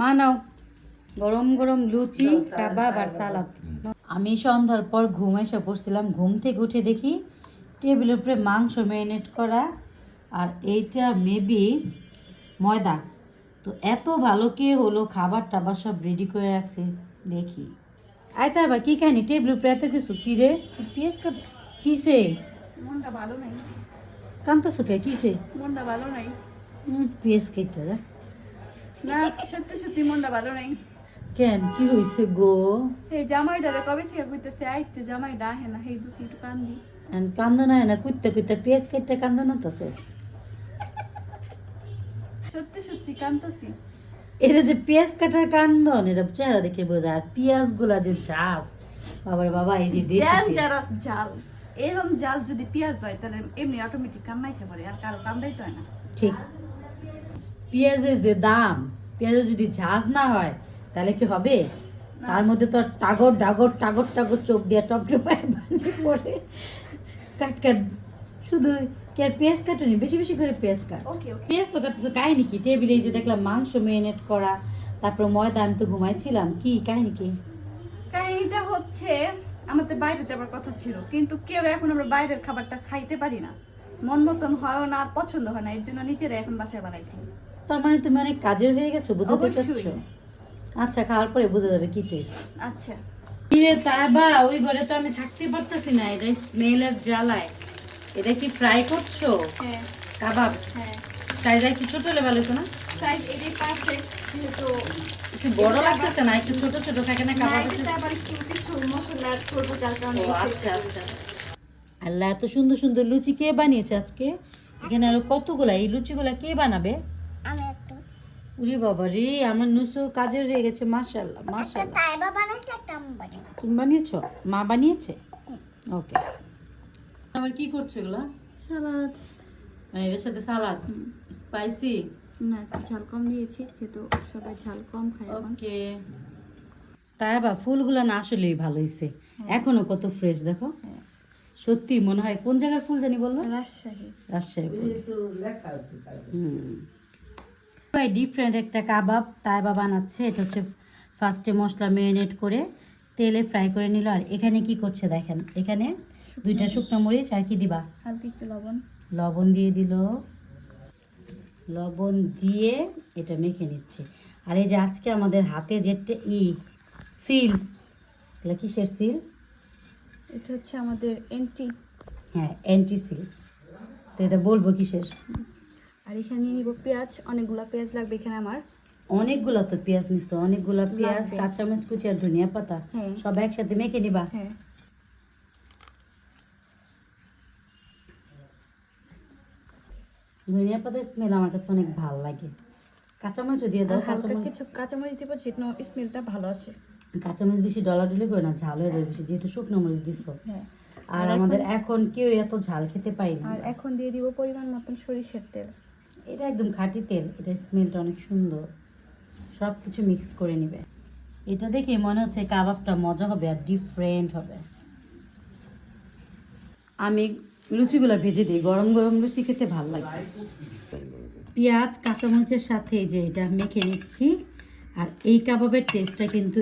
মা নাও গরম গরম লুচি কাবাব আর সালাদ। আমি সন্ধ্যার পর ঘুম এসে পড়ছিলাম। ঘুম থেকে উঠে দেখি টেবিলের উপরে মাংস ম্যারিনেট করা আর এইটা মেবি ময়দা। তো এত ভালো কে হলো খাবার টাবার সব রেডি করে রাখছে দেখি। আয় তার বা কি খাইনি? টেবিলের উপরে এত কিছু? কি রে? পেঁয়াজ কিসে? মনটা ভালো নাই। কান্তাছো কে? কিসে? মনটা ভালো নাই। হুম পেঁয়াজ কেটে যা না সত্যি সত্যি মনটা ভালো নাই। কেন? কি হয়েছে গো? এই জামাইটারে কবে থেকে কইতেছে? আইতে জামাইটা আহে না সেই দুঃখী একটু কান্দি। কান্দো না না কুত্তে কুত্তে পেঁয়াজ কেটে কান্দো না তো শেষ। সত্যি সত্যি কান্দতেছি। এটা যে পেঁয়াজ কাটার কান্দন এটা চেহারা দেখে বোঝা আর পেঁয়াজগুলা যে চাষ বাবার বাবা এই যে পেঁয়াজ। জাল এরকম জাল যদি পেঁয়াজ হয় তাহলে এমনি অটোমেটিক কান্নাইছে পড়ে আর কারও কান্দাই তো হয় না। ঠিক। পেঁয়াজের যে দাম পেঁয়াজের যদি ঝাঁজ না হয় তাহলে কি হবে? তার মধ্যে তো আর টাগর ডাগর টাগর টাগর চোখ দিয়ে টপ টপায় বান্ডে পড়ে। কাট কাট। শুধু কি আর পেঁয়াজ কাটুনি বেশি বেশি করে পেঁয়াজ কাট। পেঁয়াজ তো কাটতেছে কাহিনি কি? টেবিলে যে দেখলাম মাংস মেরিনেট করা তারপর ময়দা আমি তো ঘুমাইছিলাম। কি কাহিনি কি? কাহিনীটা হচ্ছে আমাদের বাইরে যাবার কথা ছিল কিন্তু কেউ এখন আমরা বাইরের খাবারটা খাইতে পারি না। মন মতন হয় না আর পছন্দ হয় না এর জন্য নিজেরা এখন বাসায় বানাই খাই। তার মানে তুমি অনেক কাজের হয়ে গেছো বুঝতে। চাচ্ছ? আচ্ছা খাওয়ার পরে বুঝে যাবে কি টেস্ট আচ্ছা। কিরে তাবা ওই ঘরে তো আমি থাকতে পারতেছি না এটা স্মেলের জ্বালায়। এটা কি ফ্রাই করছ? হ্যাঁ। কাবাব? হ্যাঁ। কি ছোট হলে ভালো হতো না সাইজ এটাই পারফেক্ট যেহেতু একটু বড় লাগতেছে না একটু ছোট ছোট থাকে না কাবাব এটাতে আবার একটু কিছু মশলা অ্যাড করব যার কারণে আচ্ছা আচ্ছা। আল্লাহ এত সুন্দর সুন্দর লুচি কে বানিয়েছে আজকে? এখানে আরও কতগুলা? এই লুচিগুলা কে বানাবে? আমি একটা। উরি বাবা রে আমার নুসু কাজের হয়ে গেছে বানাইছে একটা আমি বানাই তুমি বানিয়েছো? মা বানিয়েছে? ওকে। আবার কি করছ এগুলা? সালাদ। মানে এর সাথে সালাদ? স্পাইসি? না ঝাল কম দিয়েছি যেহেতু সবাই ঝাল কম খায় ওকে। তাই বা ফুলগুলো না আসলেই ভালো হয়েছে এখনও কত ফ্রেশ দেখো। হ্যাঁ। সত্যি মনে হয় কোন জায়গার ফুল জানি বলল রাজশাহী। রাজশাহী ফুল। ডিফারেন্ট একটা কাবাব তাইবা বানাচ্ছে। এটা হচ্ছে ফার্স্টে মশলা ম্যারিনেট করে তেলে ফ্রাই করে নিল। আর এখানে কি করছে দেখেন? এখানে দুইটা শুকনো মরিচ আর কি দিবা? হালকা একটু লবণ। লবণ দিয়ে দিল। লবণ দিয়ে এটা মেখে নিচ্ছে। আর এই যে আজকে আমাদের হাতে যেটা ই সিল। এগুলো কিসের সিল? এটা হচ্ছে আমাদের এন্ট্রি হ্যাঁ অ্যান্টি সিল। তো এটা বলব কিসের? আর এখানে নিব পেঁয়াজ অনেকগুলা পেঁয়াজ লাগবে এখানে আমার। অনেকগুলা তো পেঁয়াজ নিছো অনেকগুলা পেঁয়াজ লাগবে। কাঁচামরিচ কুচি আর ধনিয়া পাতা হ্যাঁ। সব একসাথে মেখে নিবা। হ্যাঁ। ধনিয়া পাতার স্মেল আমার কাছে অনেক ভালো লাগে। কাঁচামরিচও দিয়ে দাও কাঁচামরিচ। কিছু কাঁচামরিচ দিব যেন স্মেলটা ভালো আসে। কাঁচামরিচ বেশি ডলাডলি করে না ঝাল হয়ে যাবে বেশি যেহেতু শুকনো মরিচ দিছো। হ্যাঁ। আর আমাদের এখন- এখন কেউ এত ঝাল খেতে পারি না। আর এখন দিয়ে দিব পরিমাণ মতন সরিষার তেল। এটা একদম খাঁটি তেল এটা স্মেলটা অনেক সুন্দর। সব কিছু মিক্স করে নিবে। এটা দেখে মনে হচ্ছে কাবাবটা মজা হবে আর ডিফারেন্ট হবে। আমি লুচিগুলো ভেজে দিই গরম গরম লুচি খেতে ভালো লাগে। পেঁয়াজ কাঁচামরিচের সাথে যে এটা মেখে নিচ্ছি আর এই কাবাবের টেস্টটা কিন্তু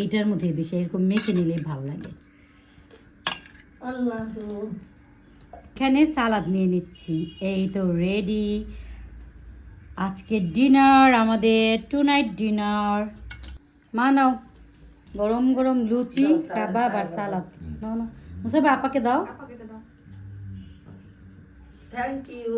এইটার মধ্যে বেশি এরকম মেখে নিলেই ভালো লাগে। এখানে সালাদ নিয়ে নিচ্ছি। এই তো রেডি আজকে ডিনার আমাদের টু নাইট ডিনার মা নাও। গরম গরম লুচি কাবাব আর সালাদ। না মুসাফা আপাকে দাও। Thank you